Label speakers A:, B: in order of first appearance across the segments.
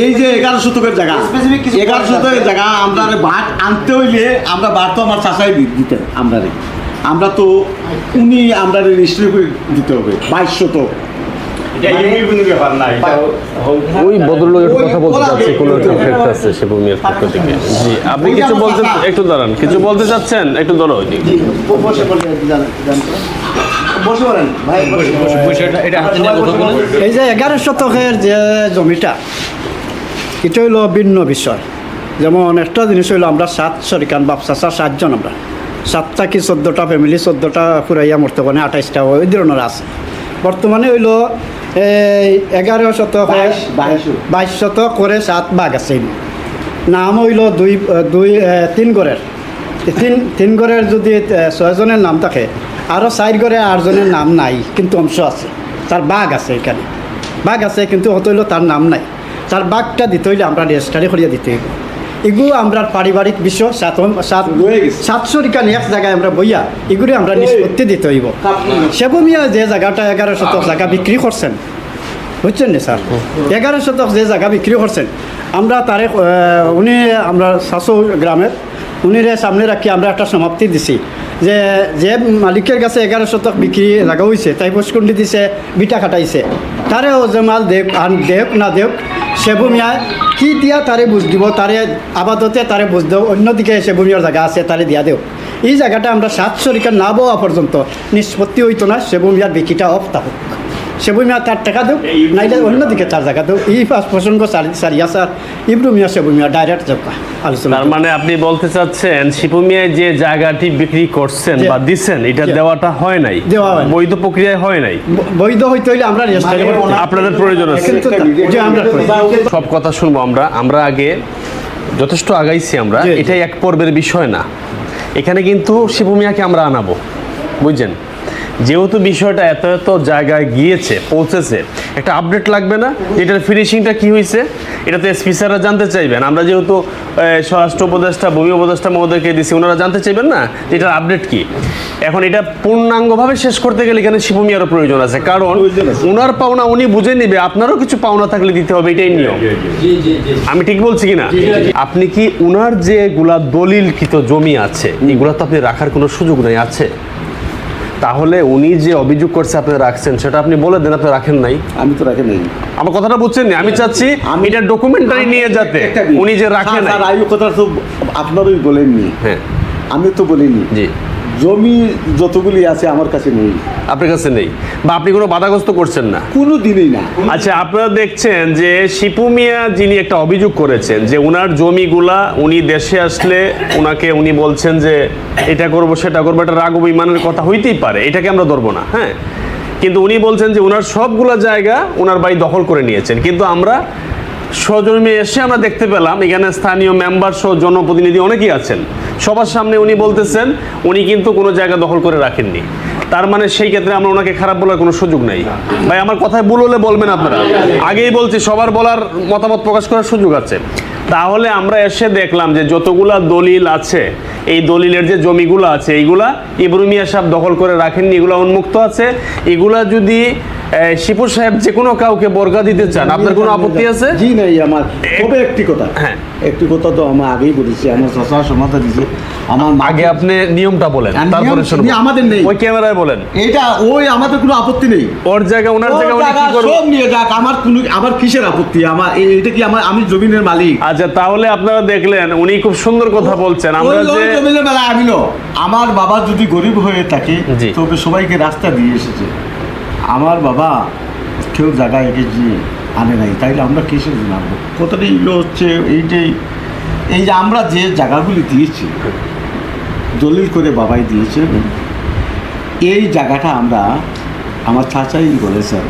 A: এই যে এগারো শতকের জায়গা এগারো শতকের জায়গা আমরা বাট আনতে হইলে আমরা বাট তো আমার চাষাই দিতেন আমরা আমরা তো উনি আমরা নিশ্চয় করে দিতে হবে বাইশ শতক।
B: ওই ভদ্রলোক একটু কথা বলতে চাচ্ছে কোনো একটা ইফেক্ট আছে সে ভূমির পক্ষ থেকে। জি আপনি কিছু বলতে একটু দাঁড়ান কিছু বলতে চাচ্ছেন? একটু ধরো
C: এই যে এগারো শতকের যে জমিটা এটা হইল ভিন্ন বিষয়। যেমন একটা জিনিস হইল আমরা সাত শরিকান বাপসাসা সাতজন আমরা। সাতটা কি চোদ্দোটা ফ্যামিলি চোদ্দোটা ফুরাইয়া বর্তমানে আঠাইশটা ওই ধরনের আছে। বর্তমানে হইল এই এগারো শতক।
D: বাইশ
C: শতক করে সাত বাঘ আছে নাম হইল দুই দুই তিন গড়ের তিন তিন গড়ের যদি ছয়জনের নাম থাকে আরও চার গড়ে আটজনের নাম নাই কিন্তু অংশ আছে। তার বাঘ আছে এখানে। বাঘ আছে কিন্তু হতে হইল তার নাম নাই। তার বাঘটা দিতে হইলে আমরা রেজিস্টারি করিয়া দিতে হইব। এগুলো আমরা পারিবারিক বিষয় সাত। সাতশো রিকান এক জায়গায় আমরা বইয়া এগুলি আমরা নিষ্পত্তি দিতে হইব। সেবমিয়া যে জায়গাটা এগারো শতক জায়গা বিক্রি করছেন বুঝছেন নি স্যার? এগারো শতক যে জায়গা বিক্রি করছেন আমরা তারে উনি আমরা শাশু গ্রামের উনিরে সামনে রাখি আমরা একটা সমাপ্তি দিছি। যে যে মালিকের কাছে এগারো শতক বিক্রি জায়গা হয়েছে তাই বসকুন্ডি দিছে, বিটা খাটাইছে। তারে ও যে মাল দেখ আন দেখ না দেখ সেবুমিয়ায় কি দিয়া তারে বুঝ দিব, তারে আবাদতে তারে বুঝ দেও, অন্যদিকে সেবুমিয়ার জায়গা আছে, তারে দিয়া দেও। এই জায়গাটা আমরা সাত শরিকা না বওয়া পর্যন্ত নিষ্পত্তি হইতো না সেবুমিয়ার বিক্রিটা অফ থাকুক সেবুই মিয়া তার টাকা দেও নাইলে অন্যদিকে তার জায়গা দেও। এই পাঁচ প্রসঙ্গ সারিয়া স্যার ইব্রু মিয়া সেবুই মিয়া ডাইরেক্ট যাও আলোচনা
B: তার মানে আপনি বলতে চাচ্ছেন শিপু মিয়ায় যে জায়গাটি বিক্রি করছেন বা দিচ্ছেন এটা দেওয়াটা হয় নাই? বৈধ প্রক্রিয়ায় হয় নাই?
C: বৈধ হইতে হইলে আমরা
D: মানে
B: আপনাদের প্রয়োজন আছে। সব কথা শুনব আমরা। আমরা আগে যথেষ্ট আগাইছি আমরা। এটাই এক পর্বের বিষয় না। এখানে কিন্তু শিবু মিয়াকে আমরা আনাবো। বুঝছেন? যেহেতু বিষয়টা এত এত জায়গায় গিয়েছে পৌঁছেছে একটা আপডেট লাগবে না? এটার ফিনিশিংটা কি হয়েছে এটা তো এসপি স্যাররা জানতে চাইবেন। আমরা যেহেতু স্বরাষ্ট্র উপদেষ্টা ভূমি উপদেষ্টা মহোদয়কে দিছি ওনারা জানতে চাইবেন না এটার আপডেট কি? এখন এটা পূর্ণাঙ্গভাবে শেষ করতে গেলে এখানে শিবু মিয়ারও প্রয়োজন আছে। কারণ ওনার পাওনা উনি বুঝে নেবে আপনারও কিছু পাওনা থাকলে দিতে হবে এটাই নিয়ম। আমি ঠিক বলছি কিনা আপনি কি ওনার যে গুলা দলিলকৃত জমি আছে এগুলা তো আপনি রাখার কোনো সুযোগ নেই আছে? তাহলে উনি যে অভিযোগ করছে আপনি রাখছেন সেটা আপনি বলে দেন আপনি রাখেন নাই?
A: আমি তো রাখেন নাই।
B: আমার কথাটা বুঝছেন না আমি চাচ্ছি
A: আমি-
B: এটা ডকুমেন্টারি নিয়ে যাতে উনি যে রাখেন
A: আর আমি কথাটা কথা তো আপনারই বলেননি।
B: হ্যাঁ।
A: আমি তো বলিনি।
B: জি।
A: জমি যতগুলি আছে আমার কাছে নেই।
B: আপনার কাছে নেই। বা আপনি কোনো বাধাগ্রস্ত করছেন না?
A: কোনো দিনই না।
B: আচ্ছা আপনারা দেখছেন যে শিপু মিয়া যিনি একটা অভিযোগ করেছেন যে উনার জমিগুলা উনি দেশে আসলে উনাকে উনি বলছেন যে এটা করব সেটা করব এটা রাগ বিমানের কথা হইতেই পারে এটাকে আমরা ধরবো না হ্যাঁ? কিন্তু উনি বলছেন যে উনার সবগুলা জায়গা উনার বাড়ি দখল করে নিয়েছেন। কিন্তু আমরা সজন্মে এসে আমরা দেখতে পেলাম, এখানে স্থানীয় মেম্বার সহ জনপ্রতিনিধি অনেকেই আছেন। সবার সামনে উনি বলতেছেন, উনি কিন্তু কোনো জায়গা দখল করে রাখেননি। তার মানে সেই ক্ষেত্রে আমরা ওনাকে খারাপ বলার কোনো সুযোগ নেই। ভাই, আমার কথায় ভুল হলে বলবেন আপনারা। আগেই বলছি, সবার বলার মতামত প্রকাশ করার সুযোগ আছে। তাহলে আমরা এসে দেখলাম যে যতগুলা দলিল আছে, এই দলিলের যে জমিগুলো আছে, এইগুলা ইব্রুমিয়া সাহেব দখল করে রাখেননি, এগুলা উন্মুক্ত আছে। এগুলা যদি শিপুর সাহেব যে কোনো কাউকে বর্গা দিতে চান আপনার কোনো আপত্তি আছে?
A: জি নাই আমার। তবে একটি কথা।
B: হ্যাঁ।
A: একটি কথা তো আমি আগেই বলেছি আমার সমাধান দিয়েছে। আমার
B: আগে আপনি নিয়মটা বলেন তারপরে শুনব।
A: আমাদের নেই।
B: ওই ক্যামেরায় বলেন।
A: এটা ওই আমাদের কোনো আপত্তি নেই।
B: ওর জায়গা ওনার জায়গা উনি কি করব?
A: সব নিয়ে যাক আমার কোনো আমার কিসের আপত্তি? আমার এটা কি আমার আমি জমিনের মালিক?
B: আচ্ছা তাহলে আপনারা দেখলেন উনি খুব সুন্দর কথা বলছেন। আমরা যে
A: জমিনের আমি আমার বাবা যদি গরিব হয়ে থাকে তবে সবাইকে রাস্তা দিয়ে এসেছে। আমার বাবা কেউ জায়গায় গিয়ে আনে নাই, তাইলে আমরা কিসের জন্য কথাটা এগুলো হচ্ছে, এইটাই। এই যে আমরা যে জায়গাগুলি দিয়েছি, দলিল করে বাবাই দিয়েছে, এই জায়গাটা আমরা আমার চাচাই বলেছেন,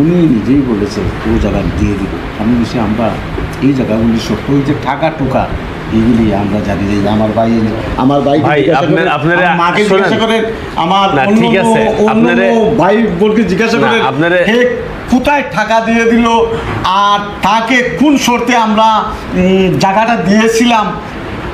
A: উনি নিজেই বলেছেন, ও জায়গা দিয়ে দিব। আমি বলছি, আমরা এই জায়গাগুলি সত্য ওই যে টাকা টুকা এগুলি আমরা জানি যে আমার ভাই আমার ভাই
B: ভাই, আপনার- আপনারা
A: মাকে জিজ্ঞাসা করেন আমার
B: ঠিক আছে, আপনারে-
A: ভাই বোনকে জিজ্ঞাসা
B: না,
A: করেন
B: আপনারে-
A: হে কোথায় টাকা দিয়ে দিল? আর তাকে কোন শর্তে আমরা জায়গাটা দিয়েছিলাম?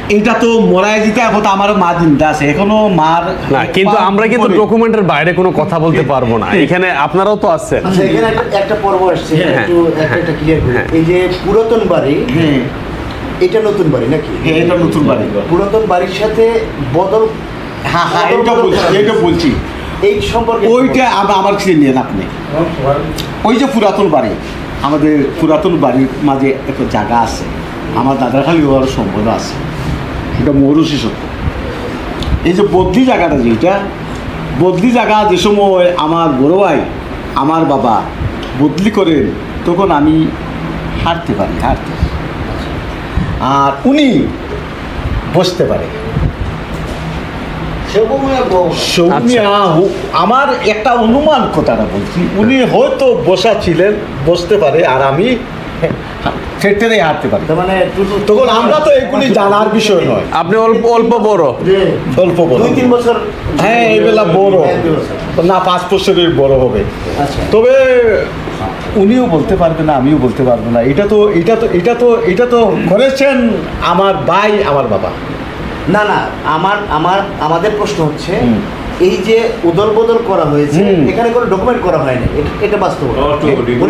A: এটা তো মরাই দিতে এখন তো আমারও মা জিন্দা আছে। এখনও মার
B: না কিন্তু আমরা কিন্তু ডকুমেন্টের বাইরে কোনো কথা বলতে পারব না। এখানে আপনারাও তো আছেন।
D: আচ্ছা এখানে একটা- পর্ব আসছে
B: হ্যাঁ,
D: একটু একটা ক্লিয়ার
B: হ্যাঁ।
D: এই যে পুরাতন বাড়ি
A: হ্যাঁ।
D: এটা নতুন বাড়ি নাকি?
A: হ্যাঁ, এটা নতুন বাড়ি।
D: পুরাতন বাড়ির সাথে বদল
A: হ্যাঁ হ্যাঁ এটা বলছি এটা বলছি।
D: এই সম্পর্কে
A: ওইটা আমার কাছে নিয়ে আপনি। ওই যে পুরাতন বাড়ি আমাদের পুরাতন বাড়ির মাঝে একটা জায়গা আছে। আমার দাদার খালি ওর সম্পদ আছে। এটা মৌরুষি সত্য এই যে বদলি জায়গাটা যেটা বদলি জায়গা যে সময় আমার বড় ভাই আমার বাবা বদলি করেন তখন আমি হাঁটতে পারি হাঁটতে আর উনি বসতে পারে।
D: ব-
A: আমার একটা অনুমান কথাটা বলছি। উনি হয়তো বসা ছিলেন বসতে পারে আর আমি পারি।
D: তার মানে
A: তখন আমরা তো এগুলি জানার বিষয় নয়।
B: আপনি অল্প অল্প বড়।
A: অল্প বড়।
D: দুই তিন বছর
A: হ্যাঁ এই বেলা বড়। না পাঁচ বছরের বড় হবে।
D: আচ্ছা।
A: তবে উনিও বলতে পারবে না আমিও বলতে পারব না। এটা তো এটা তো এটা তো এটা তো করেছেন আমার ভাই আমার বাবা।
D: না না আমার আমার আমাদের প্রশ্ন হচ্ছে। এই যে উদল বদল করা হয়েছে এখানে কোনো ডকুমেন্ট করা হয়নি। এটা- এটা বাস্তব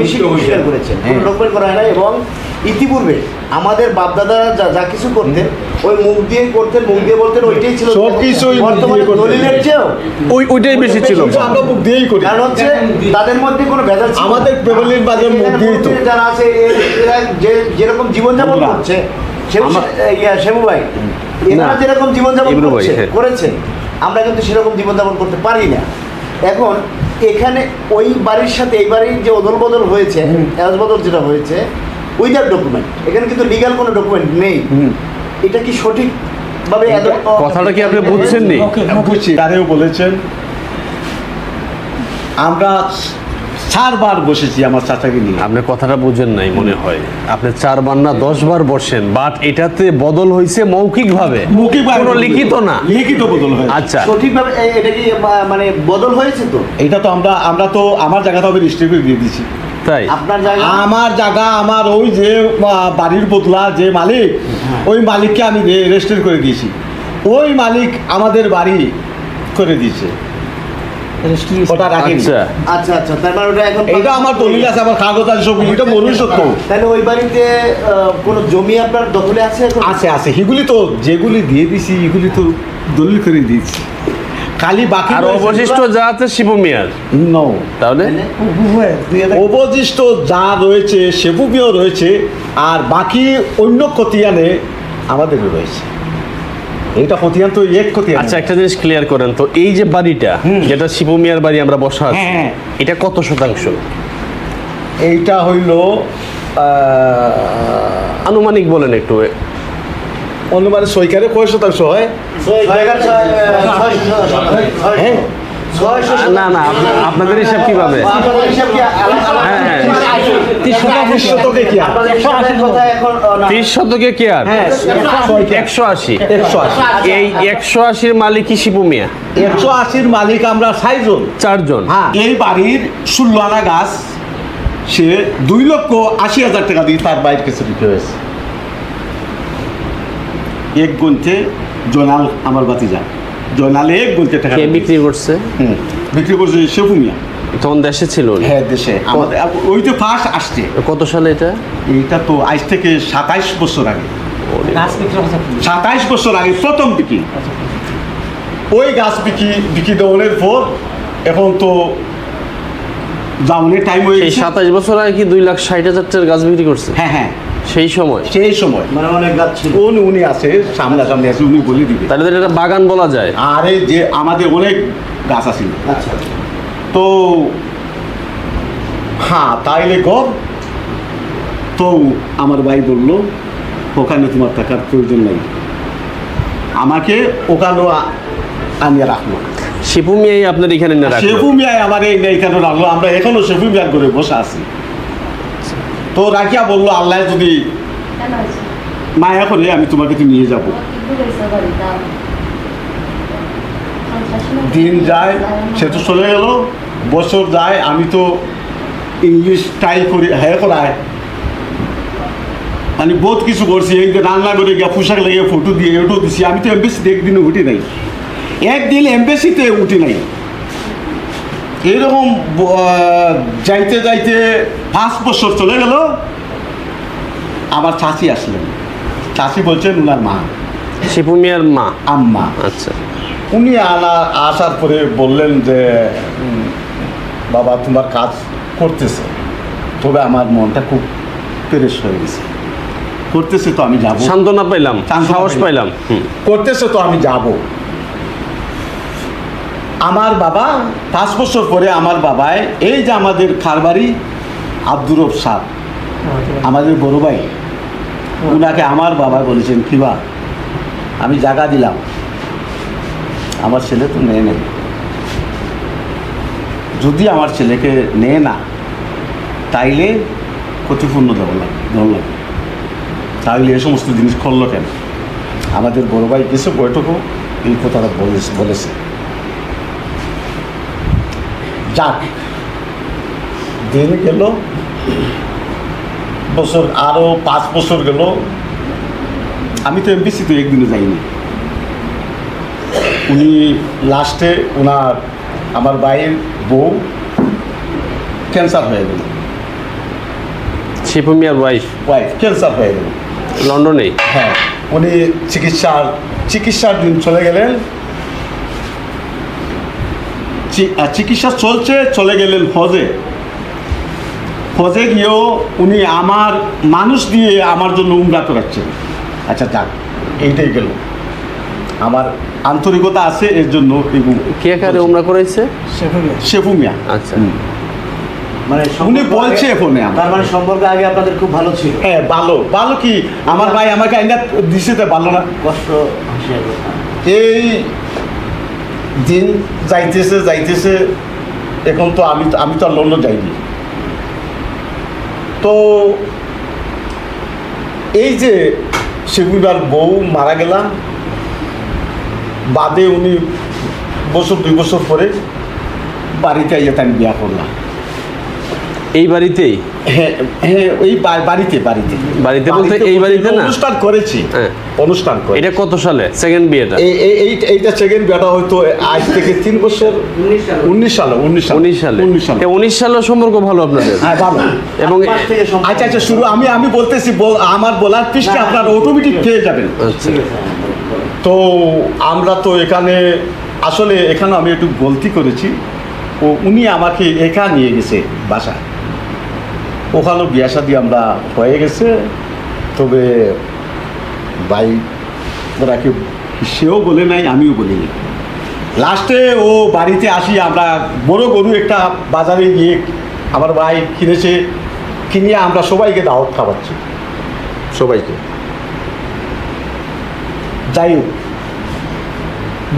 D: স্বীকার- স্বীকার করেছেন। কোনো
A: হ্যাঁ।
D: ডকুমেন্ট করা হয় না এবং ইতিপূর্বে আমাদের বাপদাদারা যা যা কিছু করতেন ওই মুখ দিয়ে করতেন মুখ দিয়ে বলতেন ওইটাই ছিল
A: সব কিছুই
D: বর্তমানে দলিলের চেয়েও।
B: ওই ওইটাই বেশি ছিল।
A: আমরা মুখ দিয়েই করি।
D: কারণ হচ্ছে তাদের মধ্যে কোনো ভেজাল ছিল
A: আমাদের ফ্যামিলির মাঝে মুখ দিয়েই তো।
D: যারা আছে এরা যে যেরকম জীবনযাপন করছে সেবু ইয়া সেবু ভাই এনারা
B: না,
D: যেরকম জীবনযাপন করছে
B: হ্যাঁ।
D: করেছেন। আমরা কিন্তু সেরকম জীবনযাপন করতে পারি না। এখন এখানে ওই বাড়ির সাথে এই বাড়ির যে অদল বদল হয়েছে এজ বদল যেটা হয়েছে উইদাউট ডকুমেন্ট এখানে কিন্তু লিগাল কোনো ডকুমেন্ট নেই। এটা কি সঠিক ভাবে
B: কথাটা কি আপনি বুঝছেননি?
A: বুঝছি তারেও বলেছেন। আমরা চারবার বসেছি আমার চাচাকে নিয়ে।
B: আপনি কথাটা বুঝেন নাই মনে হয়। আপনি চারবার না দশ বার বসেন বাট এটাতে বদল হয়েছে মৌখিক ভাবে
A: মুখে বাইরে
B: কোনো লিখিত না।
A: লিখিত বদল হয়
B: আচ্ছা।
D: সঠিকভাবে এটা কি মানে বদল হয়েছে তো?
A: এটা তো আমরা আমরা তো আমার জায়গাটা আমি রেজিস্ট্রি করে দিয়ে দিয়েছি।
B: তাই?
D: আপনার জায়গা?
A: আমার জায়গা আমার ওই যে বাড়ির বদলা যে মালিক ওই মালিককে আমি রেজিস্ট্রি করে দিয়েছি। ওই মালিক আমাদের বাড়ি করে দিয়েছে। ওটা রাখেনি
B: আচ্ছা।
D: আচ্ছা আচ্ছা মানে ওটা এখন
A: এইটা আমার দলিল আছে আমার কাগজ আছে সব এটা মরুই সত্য
D: তাহলে ওই বাড়িতে কোনো জমি আপনার দখলে আছে
A: আছে আছে। সেগুলি তো যেগুলি দিয়ে দিছি এগুলি তো দলিল করে দিয়েছি। খালি বাকি
B: আর অবশিষ্ট যা আছে শিবু মিয়ার।
A: No.
B: তাহলে?
A: অবশিষ্ট যা রয়েছে সেবুবিও রয়েছে আর বাকি অন্য খতিয়ানে আমাদের রয়েছে। এইটা খতিয়ান তো এক খতিয়ান
B: আচ্ছা একটা জিনিস ক্লিয়ার করেন তো এই যে বাড়িটা যেটা শিবু মিয়ার বাড়ি আমরা বসা আছি
A: হ্যাঁ।
B: এটা কত শতাংশ
A: এইটা হইল
B: আনুমানিক বলেন একটু
A: অনুমানে সৈকারে কয় শতাংশ হয় হ্যাঁ।
B: না না আপনাদের হিসাব কীভাবে
D: আপনাদের হিসাব কি আলাদা- আলাদা?
B: হ্যাঁ, হ্যাঁ।
A: তিরিশ শতকে কি আর?
D: আপনাদের হিসাবের কথা এখন, আহ, না।
B: ত্রিশ শতকে কি আর? একশো আশি।
A: একশো আশি।
B: এই একশো আশির মালিকই শিবু মিয়া?
A: একশো আশির মালিক আমরা ছয়জন
B: চারজন।
A: এই বাড়ির ষোলো আনা গাছ সে দুই লক্ষ আশি হাজার টাকা দিয়ে তার বাইর কাছে বিক্রি হয়েছে। এক গুনতে জয়নাল আমার বাতিজা জয়নালে এক গুনতে টাকা।
B: বিক্রি করছে?
A: বিক্রি করছে শেফুমিয়া
B: তখন দেশে ছিল
A: হ্যাঁ দেশে। আমাদের ওই তো ফার্স্ট আসছে।
B: কত সালে এটা?
A: এটা তো আজ থেকে সাতাইশ বছর আগে। সাতাইশ বছর আগে প্রথম বিক্রি। ওই গাছ বিক্রি বিক্রি দেওয়ার পর এখন তো জামনের টাইম হয়ে
B: সাতাশ বছর আগে কি দুই লাখ ষাট হাজার টাকার গাছ বিক্রি করছে?
A: হ্যাঁ হ্যাঁ।
B: সেই সময়?
A: সেই সময়।
D: মানে অনেক গাছ ছিল।
A: উনি উনি আছে সামনাসামনি আছে উনি বলে দিবে।
B: তাহলে তো এটা বাগান বলা যায়।
A: আর এই যে আমাদের অনেক গাছ আছে।
D: আচ্ছা।
A: তো হ্যাঁ তাইলে কর তো আমার ভাই বলল ওখানে তোমার টাকার প্রয়োজন নাই। আমাকে ওখানে আ- আনিয়ে রাখল।
B: শিপু মিয়াই আপনার এখানে না রাখল?
A: শেফু মিয়ায় আমার এখানে রাখল। আমরা এখনও শেফু মিয়ার করে বসে আছি। তো রাখিয়া বলল আল্লাহ যদি মায়া করে আমি তোমাকে তো নিয়ে যাব। দিন যায় সে তো চলে গেল। বছর যায় আমি তো ইংলিশ ট্রাই করি হ্যাঁ করায়। আমি বহুত কিছু করছি এই যে রান্না করে গিয়া পোশাক লাগিয়ে ফটো দিয়ে ওটাও দিছি। আমি তো এমবেসিতে একদিনও উঠি নাই। একদিন এমবেসিতে উঠি নাই। এইরকম যাইতে যাইতে পাঁচ বছর চলে গেল। আমার চাচি আসলেন। চাচি বলছেন উনার মা।
B: শিপু মিয়ার মা?
A: আম্মা।
B: আচ্ছা।
A: উনি আনা আসার পরে বললেন যে বাবা তোমার কাজ করতেছে। তবে আমার মনটা খুব পেরেস হয়ে গেছে। করতেছে তো আমি যাব।
B: সান্ত্বনা পাইলাম সাহস
A: পাইলাম। করতেছে তো আমি যাব। আমার বাবা পাঁচ বছর পরে আমার বাবায় এই যে আমাদের খারবাড়ি আব্দুর রব সাহ আমাদের বড় ভাই উনাকে আমার বাবা বলেছেন কিবা আমি জায়গা দিলাম। আমার ছেলে তো নেয় নেই। যদি আমার ছেলেকে নেয় না, তাইলে ক্ষতিপূর্ণ দেওয়া লাগবে দেওয়া তাহলে এই সমস্ত জিনিস করল কেন? আমাদের বড় ভাই কিছু বৈঠকও, এই কথাটা বলেছে বলেছে। যাক, দিন গেল, বছর আরও পাঁচ বছর গেল। আমি তো এমপিসি তো একদিনও যাইনি। উনি লাস্টে ওনার আমার ভাইয়ের বউ ক্যান্সার হয়ে গেল।
B: শিপু মিয়ার ওয়াইফ
A: ওয়াইফ ক্যান্সার হয়ে গেল।
B: লন্ডনেই
A: হ্যাঁ উনি চিকিৎসার চিকিৎসার দিন চলে গেলেন। চি- চিকিৎসা চলছে চলে গেলেন হজে। হজে গিয়েও উনি আমার মানুষ দিয়ে আমার জন্য উমরা করাচ্ছেন। আচ্ছা যাক এইটাই গেল। আমার আন্তরিকতা আছে এর জন্য
B: কে কারে উমরা করাইছে
A: শেফু মিয়া
B: আচ্ছা।
D: মানে
A: উনি বলছে ফোনে
D: তার মানে সম্পর্ক আগে আপনাদের খুব ভালো ছিল।
A: হ্যাঁ ভালো। ভালো কি? আমার ভাই আমাকে আইনা দিছে তো ভালো না।
D: কষ্ট
A: এই দিন যাইতেছে যাইতেছে এখন তো আমি আমি তো আর লন্ডন যাইনি। তো এই যে সেগুলার বউ মারা গেলাম বাদে উনি বছর দুই বছর পরে বাড়িতে আইয়াতে আমি বিয়া করলাম
B: এই বাড়িতেই
A: হ্যাঁ হ্যাঁ ওই বাড়িতে বাড়িতে।
B: বাড়িতে বলতে এই বাড়িতে না?
A: অনুষ্ঠান করেছি।
B: হ্যাঁ।
A: অনুষ্ঠান করে
B: এটা কত সালে? সেকেন্ড বিয়েটা?
A: এই- এই- এই- এইটা সেকেন্ড বিয়াটা হয়তো আজ থেকে তিন বছর উনিশ সালে। উনিশ সালে
B: উনিশ সালে।
A: উনিশ সালে।
B: উনিশ সালের সম্পর্ক ভালো আপনাদের?
A: হ্যাঁ ভালো।
B: এবং।
A: আচ্ছা আচ্ছা শুরু আমি আমি বলতেছি বল- আমার বলার পৃষ্ঠে আপনার অটোমেটিক পেয়ে যাবেন।
B: আচ্ছা।
A: তো আমরা তো এখানে, আসলে এখানে আমি একটু গলতি করেছি। ও, উনি আমাকে একা নিয়ে গেছে বাসা ওখানেও বিয়া শাদি আমরা হয়ে গেছে, তবে ভাই ওরাকে সেও বলে নাই, আমিও বলিনি লাস্টে ও বাড়িতে আসি, আমরা বড় গরু একটা বাজারে গিয়ে আমার ভাই কিনেছে কিনে আমরা সবাইকে দাওয়াত খাওয়াচ্ছি। সবাইকে। যাই হোক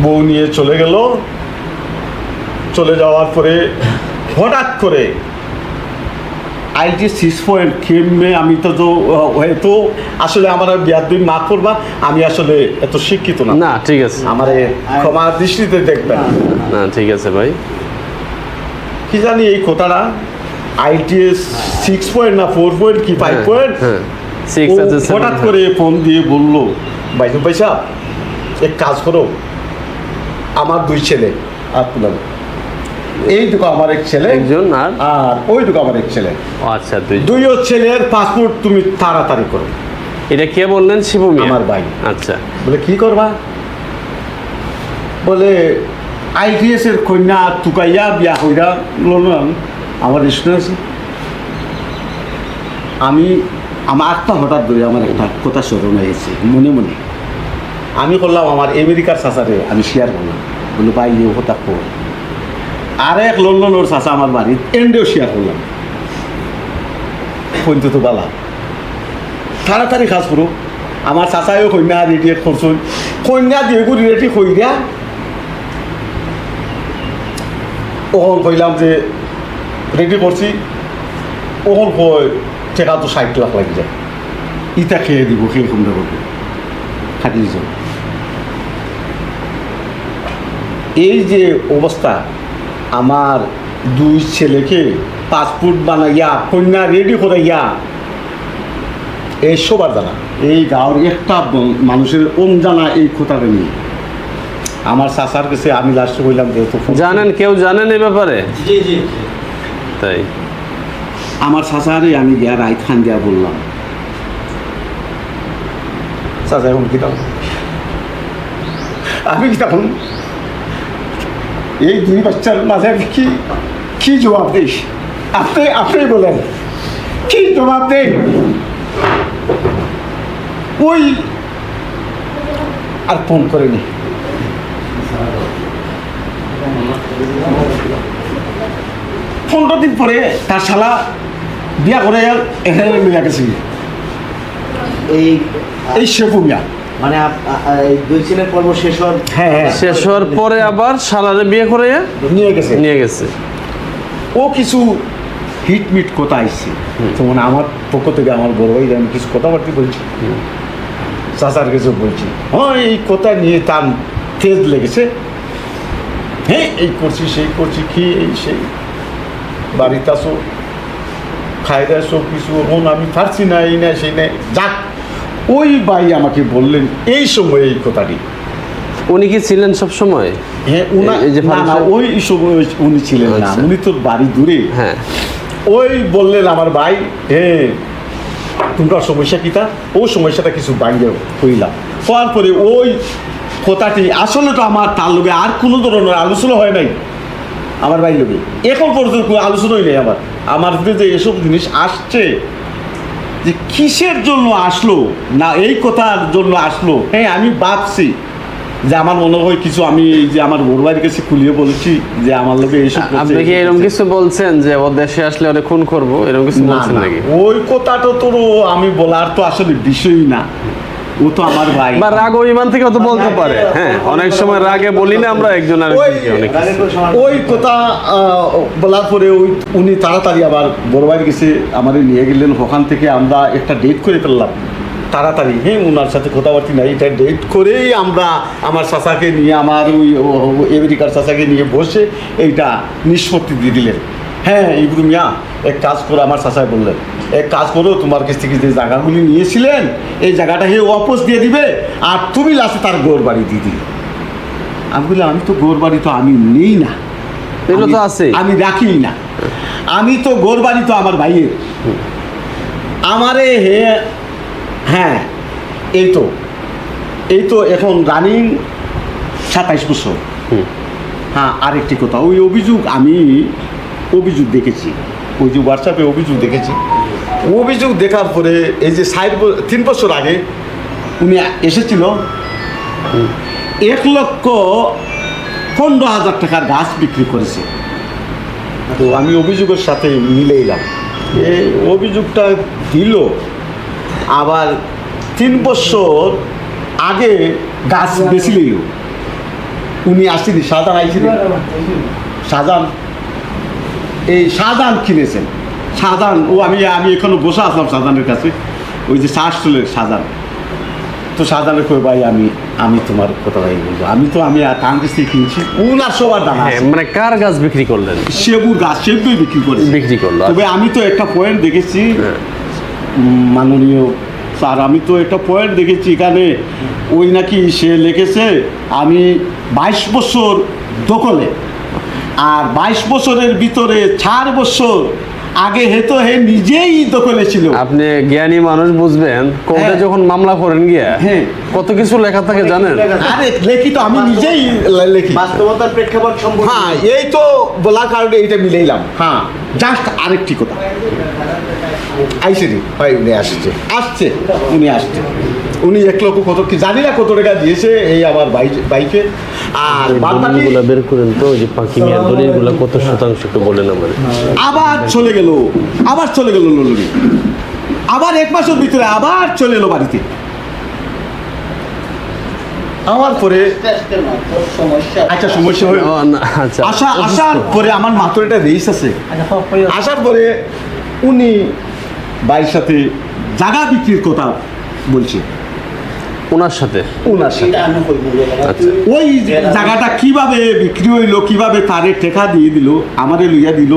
A: বউ নিয়ে চলে গেল। চলে যাওয়ার পরে হঠাৎ করে আইটি সিক্স পয়েন্ট খেমে আমি তো তো হয়তো আসলে আমার বিয়ার দুই মাফ করবা আমি আসলে এত শিক্ষিত না।
B: না ঠিক আছে।
A: আমার ক্ষমা দৃষ্টিতে দেখবেন।
B: না ঠিক আছে ভাই।
A: কি জানি এই কথাটা? আইটিএস সিক্স পয়েন্ট না ফোর পয়েন্ট কি ফাইভ
B: হ্যাঁ,
A: পয়েন্ট
B: হ্যাঁ
A: হঠাৎ। করে ফোন দিয়ে বলল বাইজু পয়সা এক কাজ করো। আমার দুই ছেলে আর তুলাম এই দুটো আমার এক ছেলে।
B: একজন আর?
A: আর ওই দুটো আমার এক ছেলে।
B: আচ্ছা দুই
A: দুইও ছেলের পাসপোর্ট তুমি তাড়াতাড়ি করো।
B: এটা কে বললেন? শিবু মিয়া।
A: আমার ভাই।
B: আচ্ছা।
A: বলে কি করবা? বলে আইটিএস এর কন্যা তুকাইয়া বিয়া হইরা লন্ডন আমার স্টুডেন্ট আছে আমি আমার আত্মা হঠাৎ ধরে আমার একটা কথা স্মরণ হয়েছে, মনে মনে। আমি করলাম আমার আমেরিকার চাচারে আমি শেয়ার করলাম। বলে ভাই এই কথা কর আর এক লন্ডনের চাচা আমার বাড়ি এন্ডেও শেয়ার করলাম। পর্যন্ত বালা তাড়াতাড়ি কাজ করো। আমার চাচাইও কন্যা রেডি করছুন। কন্যা দিয়ে গুড়ি রেডি দিয়া ওখন কইলাম যে রেডি করছি। ওখন কই টেকা তো ষাট লাখ লাগি যায়। ইটা খেয়ে দিব খেয়ে কম দেবো খাটি দিয়েছ এই যে অবস্থা আমার দুই ছেলেকে পাসপোর্ট বানাইয়া কন্যা রেডি করাইয়া এই সবার জানা এই গাঁর একটা মানুষের ওম জানা এই কথাটা নিয়ে। আমার চাচার কাছে আমি লাস্টে বললাম যেহেতু
B: জানেন কেউ জানেন এই ব্যাপারে?
D: জি জি।
B: তাই?
A: আমার চাচারে আমি গিয়া রায় খান দিয়া বললাম। এখন আমি কি তখন এই দুই বাচ্চার মাঝে কি কি জবাব দিস? আপনি আপনি বলেন। কি জবাব দেন? ওই আর ফোন করেনি। পনেরো দিন পরে তার শালা বিয়া করে এখানে মিলা গেছে
D: এই
A: এই শেফু মিয়া
D: মানে দুই ছেলের পর্ব শেষ হওয়ার
A: হ্যাঁ হ্যাঁ।
B: শেষ হওয়ার পরে আবার শালারে বিয়ে করে
A: নিয়ে গেছে।
B: নিয়ে গেছে।
A: ও কিছু হিট মিট কথা আসছে যেমন আমার পক্ষ থেকে আমার বড় ভাই আমি কিছু কথাবার্তা বলছি। চাচার কিছু বলছি। হ্যাঁ এই কথা নিয়ে তার তেজ লেগেছে। হ্যাঁ এই করছি সেই করছি কি এই সেই বাড়িতে আসো খাইতে সব কিছু এখন আমি পারছি না এই না সেই না যাক ওই ভাই আমাকে বললেন এই সময় এই কথাটি।
B: উনি কি ছিলেন সব সময়?
A: হ্যাঁ উনা
B: এই যে
A: না ওই সময় উনি ছিলেন না
B: আচ্ছা।
A: উনি তো বাড়ি দূরে।
B: হ্যাঁ।
A: ওই বললেন আমার ভাই হ্যাঁ তোমরা সমস্যা কিতা ও সমস্যাটা কিছু বাঙ্গে হইলাম। হওয়ার পরে ওই কথাটি আসলে তো আমার তার লোকে আর কোনো ধরনের আলোচনা হয় নাই। আমার ভাই লোকে এখন পর্যন্ত কোনো আলোচনাই নেই আমার। আমার যে এসব জিনিস আসছে যে কিসের জন্য আসলো না এই কথার জন্য আসলো হ্যাঁ আমি ভাবছি যে আমার মনে হয় কিছু আমি এই যে আমার বড় বাড়ির কাছে খুলিয়ে বলেছি যে আমার লোকে এইসব
B: আপনি কি এরকম কিছু বলছেন যে ও দেশে আসলে ওরে খুন করব? এরকম কিছু বলছেন নাকি?
A: ওই কথাটা তো আমি বলার তো আসলে বিষয়ই না। ও তো আমার ভাই।
B: বা রাগ অভিমান থেকে তো বলতে পারে। হ্যাঁ অনেক সময় রাগে বলি না আমরা একজন আর
A: ওই- কথা বলার পরে ওই উনি তাড়াতাড়ি আবার বড় ভাইয়ের কাছে আমাদের নিয়ে গেলেন। ওখান থেকে আমরা একটা ডেট করে ফেললাম। তাড়াতাড়ি হ্যাঁ ওনার সাথে কথাবার্তি নাই। এটা ডেট করেই আমরা আমার চাচাকে নিয়ে আমার ওই আমেরিকার চাচাকে নিয়ে বসে এইটা নিষ্পত্তি দিয়ে দিলেন। হ্যাঁ ইব্রু মিয়া এক কাজ করো আমার চাচাই বললেন। এক কাজ করো তোমার কাছ থেকে যে জায়গাগুলি নিয়েছিলেন এই জায়গাটা হে অপোজ দিয়ে দিবে আর তুমি লাস্টে তার গোর বাড়ি দিয়ে দিবে। আমি বললাম আমি তো গোর বাড়ি তো আমি নেই না।
B: এগুলো তো আছেই।
A: আমি রাখি না। আমি তো গোর বাড়ি তো আমার ভাইয়ের। আমারে হে হ্যাঁ এই তো এই তো এখন রানিং সাতাইশ বছর। হ্যাঁ আরেকটি কথা ওই অভিযোগ আমি অভিযোগ দেখেছি। ওই যে হোয়াটসঅ্যাপে অভিযোগ দেখেছি। অভিযোগ দেখার পরে এই যে ব- তিন বছর আগে উনি এসেছিল, এক লক্ষ পনেরো হাজার টাকার গাছ বিক্রি করেছে। তো আমি অভিযোগের সাথে মিলে এলাম। এই অভিযোগটা দিল। আবার তিন বছর আগে গাছ বেশি উনি আসেনি, সাজান আইসিনি সাজান এই সাজান কিনেছেন। সাজান ও আমি আমি এখনও বসে আসলাম সাজানের কাছে। ওই যে শ্বাস চলে সাজান। তো সাজানের কই ভাই আমি আমি তোমার কথা ভাই বলব। আমি তো আমি থেকে কিনছি। উনার সবার দাম
B: হ্যাঁ মানে কার গাছ বিক্রি করলেন?
A: সেবুর গাছ সেবুই বিক্রি করে
B: বিক্রি করল
A: তবে আমি তো একটা পয়েন্ট দেখেছি। মাননীয় স্যার আমি তো একটা পয়েন্ট দেখেছি এখানে। ওই নাকি সে লিখেছে আমি বাইশ বছর দখলে আর বাইশ বছরের ভিতরে চার বছর আগে হেতো হে নিজেই দখলে ছিল
B: আপনি জ্ঞানী মানুষ বুঝবেন কোর্টে
A: হ্যাঁ।
B: যখন মামলা করেন গিয়া
A: হ্যাঁ।
B: কত কিছু লেখা থাকে জানেন?
A: আরে লেখি তো আমি নিজেই লেখি।
D: বাস্তবতার প্রেক্ষাপট সম্পর্কে
A: হ্যাঁ এই তো বলার কারণে এইটা মিলাইলাম। হ্যাঁ জাস্ট আরেকটি কথা। আইসে ভাই উনি আসছে। আসছে উনি আসছে। উনি এক লক্ষ কত কি জানি না কত টাকা দিয়েছে এই আমার বাইক- বাইকে। আর
B: দলিলগুলো বের করেন তো যে পাখি মিয়ার দলিলগুলো কত শতাংশ একটু বলেন আমার।
A: আবার চলে গেল আবার চলে গেল ললুরি। আবার এক মাসের ভিতরে আবার চলে এলো বাড়িতে। আমার পরে আচ্ছা সমস্যা হয়ে
B: আচ্ছা।
A: আসা আসার পরে আমার মাত্র একটা রেস আছে। আসার পরে উনি ভাইয়ের সাথে জায়গা বিক্রির কথা বলছে।
B: ওনার সাথে।
A: ওনার সাথে।
B: আচ্ছা।
A: ওই জায়গাটা কীভাবে বিক্রি হইল কীভাবে তারে টেকা দিয়ে দিল আমারে লইয়া দিল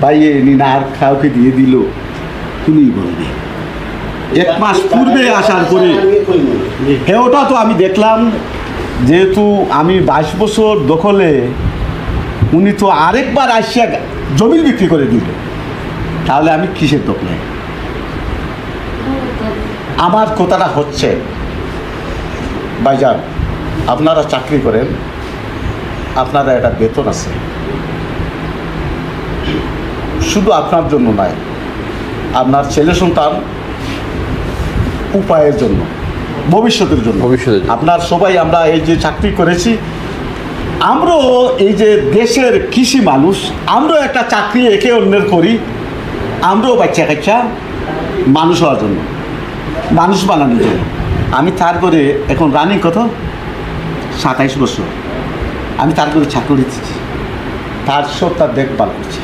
A: বাইয়ে নিনা আর কাউকে দিয়ে দিল তুমি বলবে। এক মাস পূর্বে আসার পরে হ্যাঁ ওটা তো আমি দেখলাম যেহেতু আমি বাইশ বছর দখলে উনি তো আরেকবার আসিয়া জমি বিক্রি করে দিল। তাহলে আমি কিসের দখলে? আমার কথাটা হচ্ছে ভাইজান আপনারা চাকরি করেন আপনারা একটা বেতন আছে। শুধু আপনার জন্য নয় আপনার ছেলে সন্তান উপায়ের জন্য ভবিষ্যতের জন্য।
B: ভবিষ্যতের জন্য।
A: আপনার সবাই আমরা এই যে চাকরি করেছি আমরাও এই যে দেশের কৃষি মানুষ আমরাও একটা চাকরি একে অন্যের করি আমরাও বাচ্চা কাচ্চা মানুষ হওয়ার জন্য মানুষ বানানোর জন্য। আমি তারপরে এখন রানিং কত? সাতাইশ বছর। আমি তারপরে চাকরি দিচ্ছি। তার সব তার দেখভাল করছি।